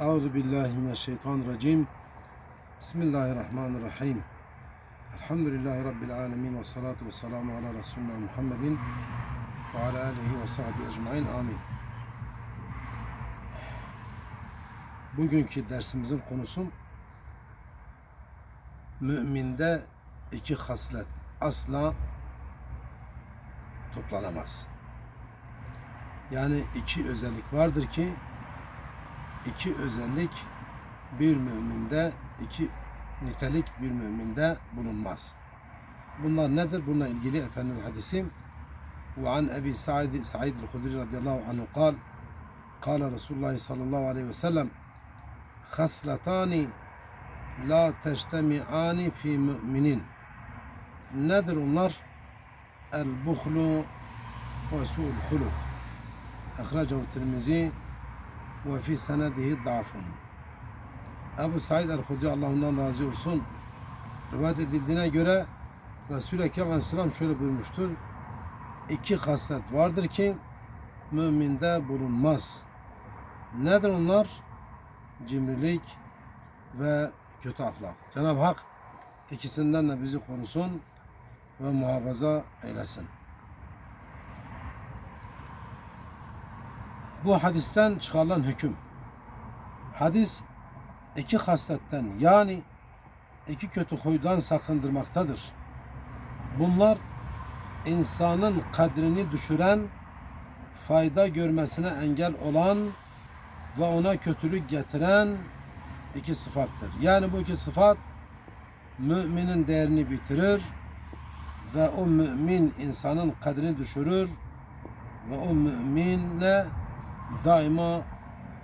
Euzu billahi mineşşeytanirracim. Bismillahirrahmanirrahim. Elhamdülillahi rabbil alamin ve salatu vesselamu ala resulina Muhammedin ve ala alihi ve sahbihi ecmaîn. Amin. Bugünkü dersimizin konusu müminde iki haslet asla toplanamaz. Yani iki özellik vardır ki iki özellik bir müminde, iki nitelik bir müminde bulunmaz. Bunlar nedir? Bununla ilgili Efendimiz hadisi ve an Ebi Sa'id Sa'id el-Hudri radıyallahu anhu kal قال Resulullah sallallahu aleyhi ve sellem haslatani la teçtemi'ani fi müminin nedir onlar? El buhlu ve su'ul huluk. Ahrecehu Tirmizi ve fi senedihi da'fun. Ebu Said el-Hudri Allah ondan razı olsun. Rivayet edildiğine göre Resul-i Ekrem Aleyhisselam şöyle buyurmuştur. İki haslet vardır ki müminde bulunmaz. Nedir onlar? Cimrilik ve kötü ahlak. Cenab-ı Hak ikisinden de bizi korusun ve muhafaza eylesin. Bu hadisten çıkarılan hüküm. Hadis iki hasletten yani iki kötü huydan sakındırmaktadır. Bunlar insanın kadrini düşüren, fayda görmesine engel olan ve ona kötülük getiren iki sıfattır. Yani bu iki sıfat müminin değerini bitirir ve o mümin insanın kadrini düşürür ve o müminle daima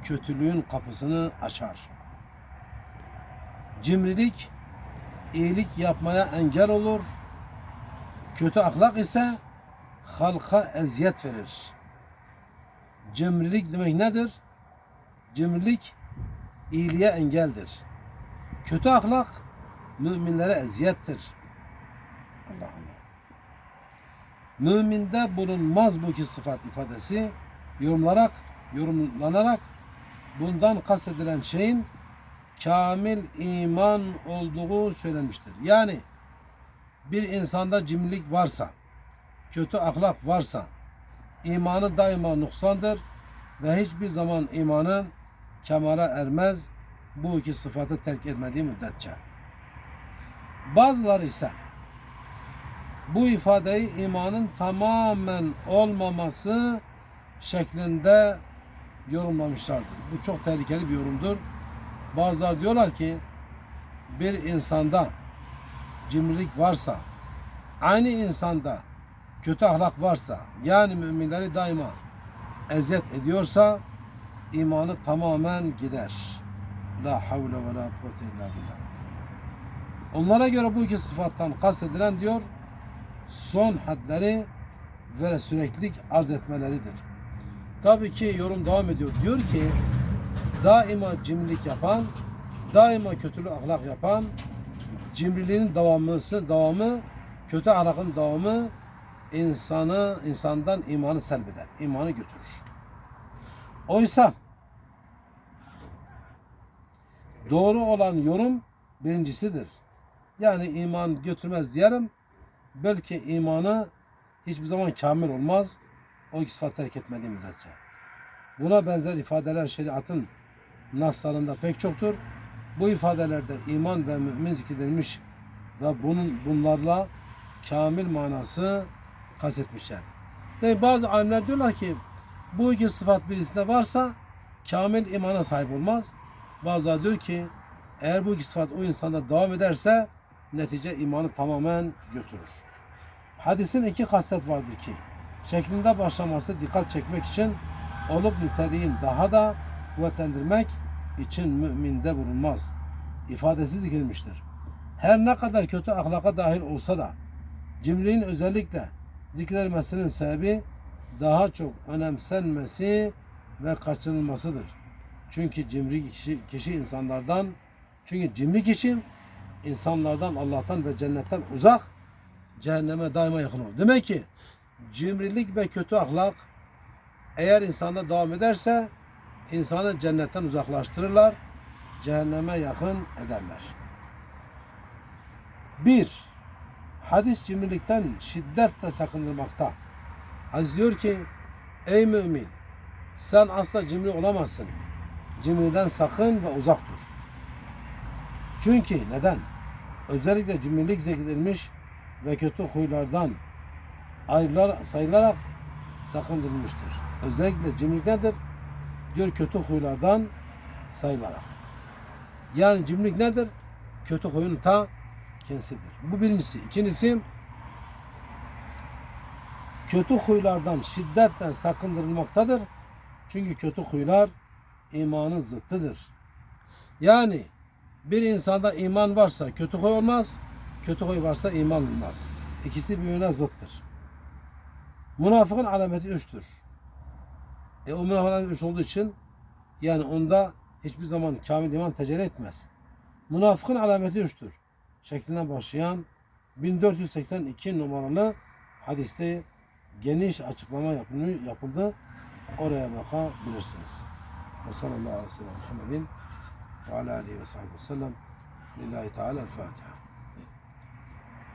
kötülüğün kapısını açar. Cimrilik iyilik yapmaya engel olur. Kötü ahlak ise halka eziyet verir. Cimrilik demek nedir? Cimrilik iyiliğe engeldir. Kötü ahlak müminlere eziyettir. Allah Allah. Müminde bulunmaz bu iki sıfat ifadesi yorumlarak yorumlanarak bundan kastedilen şeyin kamil iman olduğu söylenmiştir. Yani bir insanda cimrilik varsa, kötü ahlak varsa, imanı daima nuksandır ve hiçbir zaman imanı kemale ermez bu iki sıfatı terk etmediği müddetçe. Bazıları ise bu ifadeyi imanın tamamen olmaması şeklinde yorumlamışlardır. Bu çok tehlikeli bir yorumdur. Bazıları diyorlar ki bir insanda cimrilik varsa, aynı insanda kötü ahlak varsa, yani müminleri daima eziyet ediyorsa imanı tamamen gider. La havle ve la kuvvete illa billah. Onlara göre bu iki sıfattan kastedilen diyor son hadleri ve süreklilik arz etmeleridir. Tabii ki yorum devam ediyor. Diyor ki daima cimrilik yapan, daima kötülük ahlak yapan, cimriliğin devamısı, devamı, kötü ahlakın devamı insanı, insandan imanı selbeder, imanı götürür. Oysa doğru olan yorum birincisidir. Yani iman götürmez diyelim. Belki imanı hiçbir zaman kamil olmaz. O iki sıfat terk etmediği müddetçe. Buna benzer ifadeler şeriatın naslarında pek çoktur. Bu ifadelerde iman ve mümin zikredilmiş ve bunun bunlarla kamil manası kastetmişler. Yani bazı alimler diyorlar ki bu iki sıfat birisinde varsa kamil imana sahip olmaz. Bazıları diyor ki eğer bu iki sıfat o insanda devam ederse netice imanı tamamen götürür. Hadisin iki haslet vardır ki şeklinde başlaması dikkat çekmek için olup niteliğin daha da kuvvetlendirmek için müminde bulunmaz. İfadesi zikredilmiştir. Her ne kadar kötü ahlaka dahil olsa da cimriliğin özellikle zikredilmesinin sebebi daha çok önemsenmesi ve kaçınılmasıdır. Çünkü cimri kişi, kişi insanlardan çünkü cimri kişi insanlardan, Allah'tan ve cennetten uzak cehenneme daima yakın olur. Demek ki cimrilik ve kötü ahlak eğer insanda devam ederse insanı cennetten uzaklaştırırlar, cehenneme yakın ederler. Bir, hadis cimrilikten şiddetle sakındırmakta. Hadis diyor ki, ey mümin, sen asla cimri olamazsın. Cimriden sakın ve uzak dur. Çünkü neden? Özellikle cimrilik zikredilmiş ve kötü huylardan ayrılar, sayılarak sakındırılmıştır. Özellikle cimrilik nedir? Diyor kötü huylardan sayılarak. Yani cimrilik nedir? Kötü huyun ta kendisidir. Bu birincisi. İkincisi kötü huylardan şiddetle sakındırılmaktadır. Çünkü kötü huylar imanın zıttıdır. Yani bir insanda iman varsa kötü huy olmaz, kötü huy varsa iman olmaz. İkisi birbirine zıttır. Münafıkın alameti üçtür. E o münafıkın üç olduğu için yani onda hiçbir zaman kamil iman tecelli etmez. Münafıkın alameti üçtür. Şeklinden başlayan 1482 numaralı hadiste geniş açıklama yapıldı. Oraya bakabilirsiniz. Ve sallallahu aleyhi ve sellem Muhammedin ve ala aleyhi ve sellem. Lillahi Teala el Fatiha.